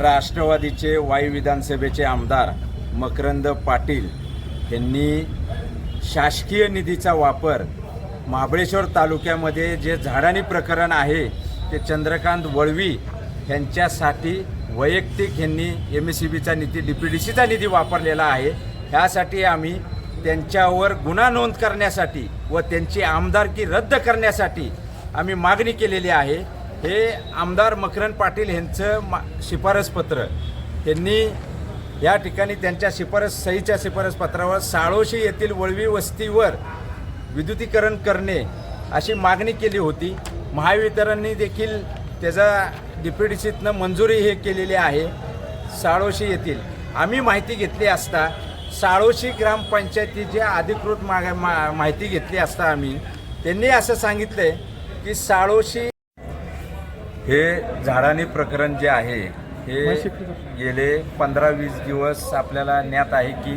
राष्ट्रवादीचे वाई विधानसभेचे आमदार मकरंद पाटील यांनी शासकीय निधीचा वापर महाबळेश्वर तालुक्यामध्ये जे झाडाणी प्रकरण आहे ते चंद्रकांत वळवी यांच्यासाठी वैयक्तिक यांनी एम एस सी बीचा निधी डी पी डी सीचा निधी वापरलेला आहे. ह्यासाठी आम्ही त्यांच्यावर गुन्हा नोंद करण्यासाठी व त्यांची आमदारकी रद्द करण्यासाठी आम्ही मागणी केलेली आहे. हे आमदार मकरन पाटील यांचं मा शिफारसपत्र. त्यांनी या ठिकाणी त्यांच्या शिफारस सहीच्या शिफारसपत्रावर साळोशी येथील वळवी वस्तीवर विद्युतीकरण करणे अशी मागणी केली होती. महावितरणने देखील त्याचा डिप्युटीसीतनं मंजुरी हे केलेली आहे साळोशी येथील. आम्ही माहिती घेतली असता साळोशी ग्रामपंचायतीची अधिकृत माग मा माहिती घेतली असता आम्ही त्यांनी असं सांगितलं की साळोशी हे झाडानी प्रकरण जे आहे हे गेले पंधरा वीस दिवस आपल्याला ज्ञात आहे की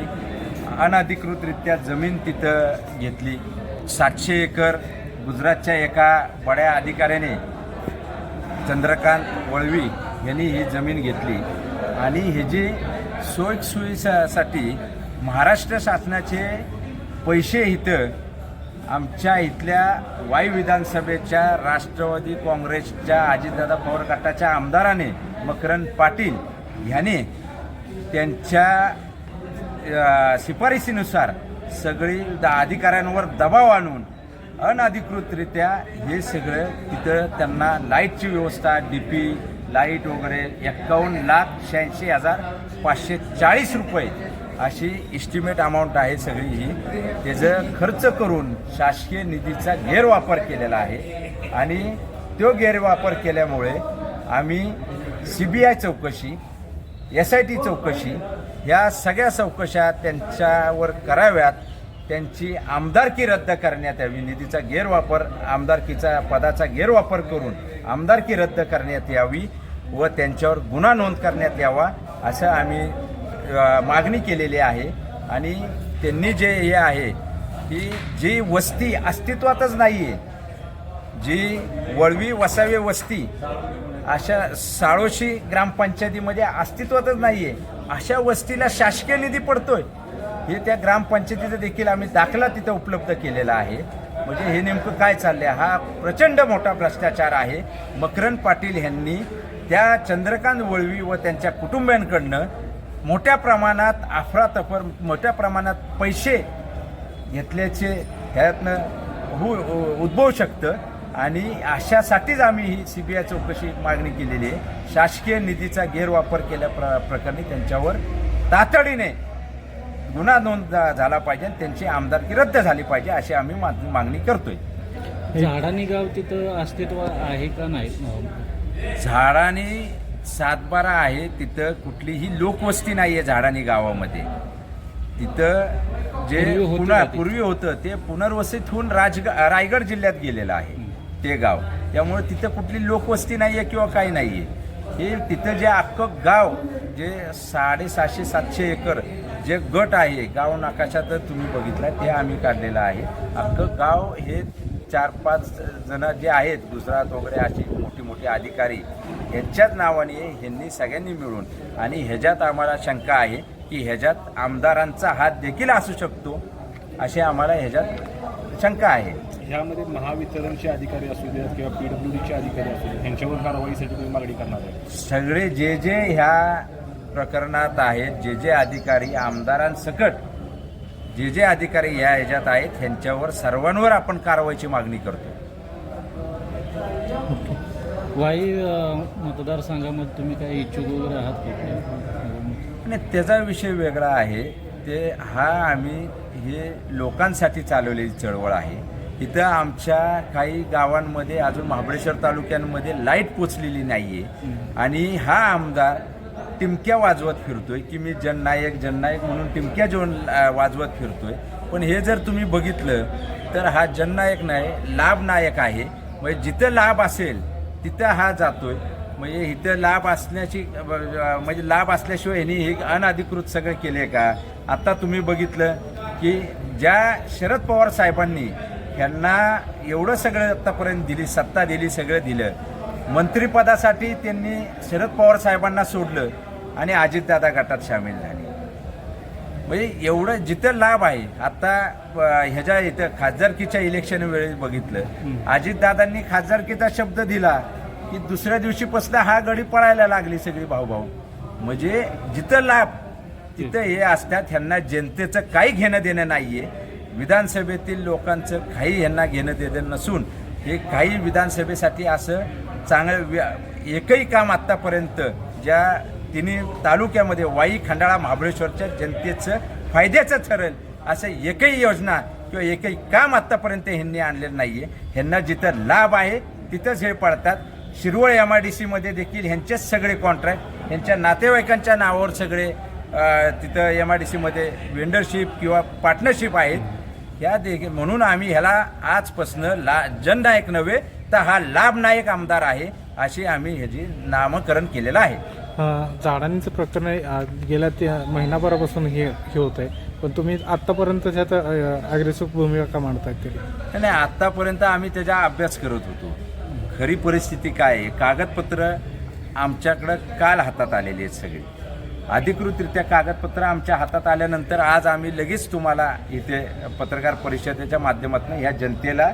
अनधिकृतरित्या जमीन तिथं घेतली. सातशे एकर गुजरातच्या एका बड्या अधिकाऱ्याने चंद्रकांत वळवी यांनी ही जमीन घेतली. आणि ही जी सोयीसुविसाठी महाराष्ट्र शासनाचे पैसे इथं आमच्या इथल्या वाई विधानसभेच्या राष्ट्रवादी काँग्रेसच्या अजितदादा पवार गटाच्या आमदाराने मकरंद पाटील ह्याने त्यांच्या शिफारशीनुसार शिफारसीनुसार सगळी द अधिकाऱ्यांवर दबाव आणून अनधिकृतरित्या हे सगळं तिथं त्यांना लाईटची व्यवस्था डी पी लाइट वगैरे एक्कावन्न लाख शहाऐंशी हजार पाचशे चाळीस रुपये अशी इस्टिमेट अमाऊंट आहे सगळी ही त्याचं खर्च करून शासकीय निधीचा गैरवापर केलेला आहे. आणि तो गैरवापर केल्यामुळे आम्ही सी बी आय चौकशी एस आय टी चौकशी ह्या सगळ्या चौकशा त्यांच्यावर कराव्यात. त्यांची आमदारकी रद्द करण्यात यावी. निधीचा गैरवापर आमदारकीचा पदाचा गैरवापर करून आमदारकी रद्द करण्यात यावी व त्यांच्यावर गुन्हा नोंद करण्यात यावा असं आम्ही मागणी केलेली आहे आणि त्यांनी जे हे आहे की जी वस्ती अस्तित्वातच नाही आहे जी वळवी वसावे वस्ती अशा साळोशी ग्रामपंचायतीमध्ये अस्तित्वातच नाही आहे अशा वस्तीला शासकीय निधी पडतोय हे त्या ग्रामपंचायतीचं देखील आम्ही दाखला तिथं उपलब्ध केलेला आहे. म्हणजे हे नेमकं काय चाललं आहे हा प्रचंड मोठा भ्रष्टाचार आहे. मकरन पाटील यांनी त्या चंद्रकांत वळवी व त्यांच्या कुटुंबियांकडनं मोठ्या प्रमाणात अफरातफर मोठ्या प्रमाणात पैसे घेतल्याचे ह्यातनं हो उद्भवू शकतं. आणि अशासाठीच आम्ही ही सी बी आय चौकशी मागणी केलेली आहे. शासकीय निधीचा गैरवापर केल्या प्र प्रकरणी त्यांच्यावर तातडीने गुन्हा नोंद झाला पाहिजे आणि त्यांची आमदारकी रद्द झाली पाहिजे अशी आम्ही मागणी करतोय. झाडानी गाव तिथं अस्तित्व आहे का नाही? झाडानी सातबारा आहे तिथं कुठलीही लोकवस्ती नाही आहे झाडानी गावामध्ये. तिथं जे पूर्वी होती पुन्हा? पूर्वी होतं ते पुनर्वसित होऊन राज रायगड जिल्ह्यात गेलेलं आहे ते गाव. त्यामुळे तिथं कुठली लोकवस्ती नाही आहे किंवा काही नाही आहे हे तिथं जे अख्खं गाव जे साडेसहाशे सातशे एकर जे गट आहे गाव नकाशात तुम्ही बघितलं ते आम्ही काढलेलं आहे. अख्खं गाव हे चार पाच जण जे आहेत गुजरात वगैरे अशी मोठी मोठी अधिकारी यांच्याच नावाने ह्यांनी सगळ्यांनी मिळून आणि ह्याच्यात आम्हाला शंका आहे की ह्याच्यात आमदारांचा हात देखील असू शकतो अशी आम्हाला ह्याच्यात शंका आहे. ह्यामध्ये महावितरणचे अधिकारी असू द्यात किंवा पीडब्ल्यूडीचे अधिकारी असू द्यात ह्यांच्यावर कारवाईसाठी तुम्ही मागणी करणार आहे. सगळे जे जे ह्या प्रकरणात आहेत जे जे अधिकारी आमदारांसकट जे जे अधिकारी ह्या ह्याच्यात आहेत ह्यांच्यावर सर्वांवर आपण कारवाईची मागणी करतो वाई मतदारसंघामध्ये तुम्ही काय इच्छुक वगैरे आहात का? आणि त्याचा विषय वेगळा आहे. ते हा आम्ही हे लोकांसाठी चालवलेली चळवळ आहे. इथं आमच्या काही गावांमध्ये अजून महाबळेश्वर तालुक्यांमध्ये लाइट पोचलेली नाही आहे आणि हा आमदार टिमक्या वाजवत फिरतोय की मी जननायक जननायक म्हणून टिमक्या जेवण वाजवत फिरतोय. पण हे जर तुम्ही बघितलं तर हा जननायक नाही लाभनायक आहे. म्हणजे जिथं लाभ असेल तिथं हा जातोय. म्हणजे इथं लाभ असण्याची म्हणजे लाभ असल्याशिवाय ह्यांनी हे अनधिकृत सगळं केले का? आत्ता तुम्ही बघितलं की ज्या शरद पवार साहेबांनी ह्यांना एवढं सगळं आत्तापर्यंत दिली सत्ता दिली सगळं दिलं. मंत्रिपदासाठी त्यांनी शरद पवार साहेबांना सोडलं. आणि अजितदादा गटात सामील झाले. म्हणजे एवढं जिथं लाभ आहे आता ह्याच्या इथं खासदारकीच्या इलेक्शन वेळेस बघितलं. अजितदादांनी खासदारकीचा शब्द दिला की दुसऱ्या दिवशीपासून हा गडी पळायला लागली सगळी भाऊभाऊ. म्हणजे जिथं लाभ तिथं हे असतात ह्यांना जनतेचं काही घेणं देणं नाहीये. विधानसभेतील लोकांचं काही ह्यांना घेणं देणं नसून हे काही विधानसभेसाठी असं चांगलं एकही काम आत्तापर्यंत ज्या तिन्ही तालुक्यामध्ये वाई खंडाळा महाबळेश्वरच्या जनतेचं फायद्याचं ठरेल असं एकही योजना किंवा एकही काम आत्तापर्यंत ह्यांनी आणलेलं नाही आहे ह्यांना जिथं लाभ आहे तिथंच हे पडतात. शिरवळ एम आय डी सीमध्ये देखील ह्यांचेच सगळे कॉन्ट्रॅक्ट ह्यांच्या नातेवाईकांच्या नावावर सगळे तिथं एम आय डी सीमध्ये वेंडरशिप किंवा पार्टनरशिप आहेत. ह्या देखील म्हणून आम्ही ह्याला आजपासनं ला जननायक नव्हे तर हा लाभनायक आमदार आहे अशी आम्ही ह्याची नामकरण केलेलं आहे. झाडांचं प्रकरण गेल्या ते महिनाभरापासून हे हे होत आहे पण तुम्ही आत्तापर्यंत त्यात अग्रेसिव्ह भूमिका का मांडताय तरी? नाही आत्तापर्यंत आम्ही त्याचा अभ्यास करत होतो. खरी परिस्थिती काय आहे? कागदपत्र आमच्याकडं काल हातात आलेली आहेत सगळी. अधिकृतरित्या कागदपत्र आमच्या हातात आल्यानंतर आज आम्ही लगेच तुम्हाला इथे पत्रकार परिषदेच्या माध्यमातून ह्या जनतेला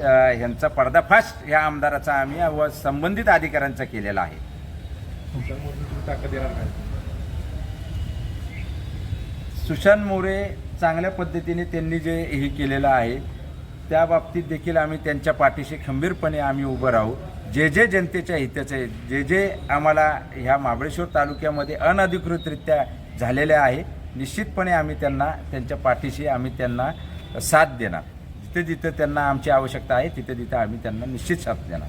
ह्यांचा पर्दाफाश ह्या आमदाराचा आम्ही व संबंधित अधिकाऱ्यांचा केलेला आहे. ताकद देणार नाही सुशांत मोरे चांगल्या पद्धतीने त्यांनी जे हे केलेलं आहे त्या बाबतीत देखील आम्ही त्यांच्या पाठीशी खंबीरपणे आम्ही उभं राहू. जे जे जनतेच्या हिताचे जे जे आम्हाला ह्या महाबळेश्वर तालुक्यामध्ये अनधिकृतरित्या झालेले आहे निश्चितपणे आम्ही त्यांना त्यांच्या पाठीशी आम्ही त्यांना साथ देणार. जिथे जिथे त्यांना आमची आवश्यकता आहे तिथे तिथे आम्ही त्यांना निश्चित साथ देणार.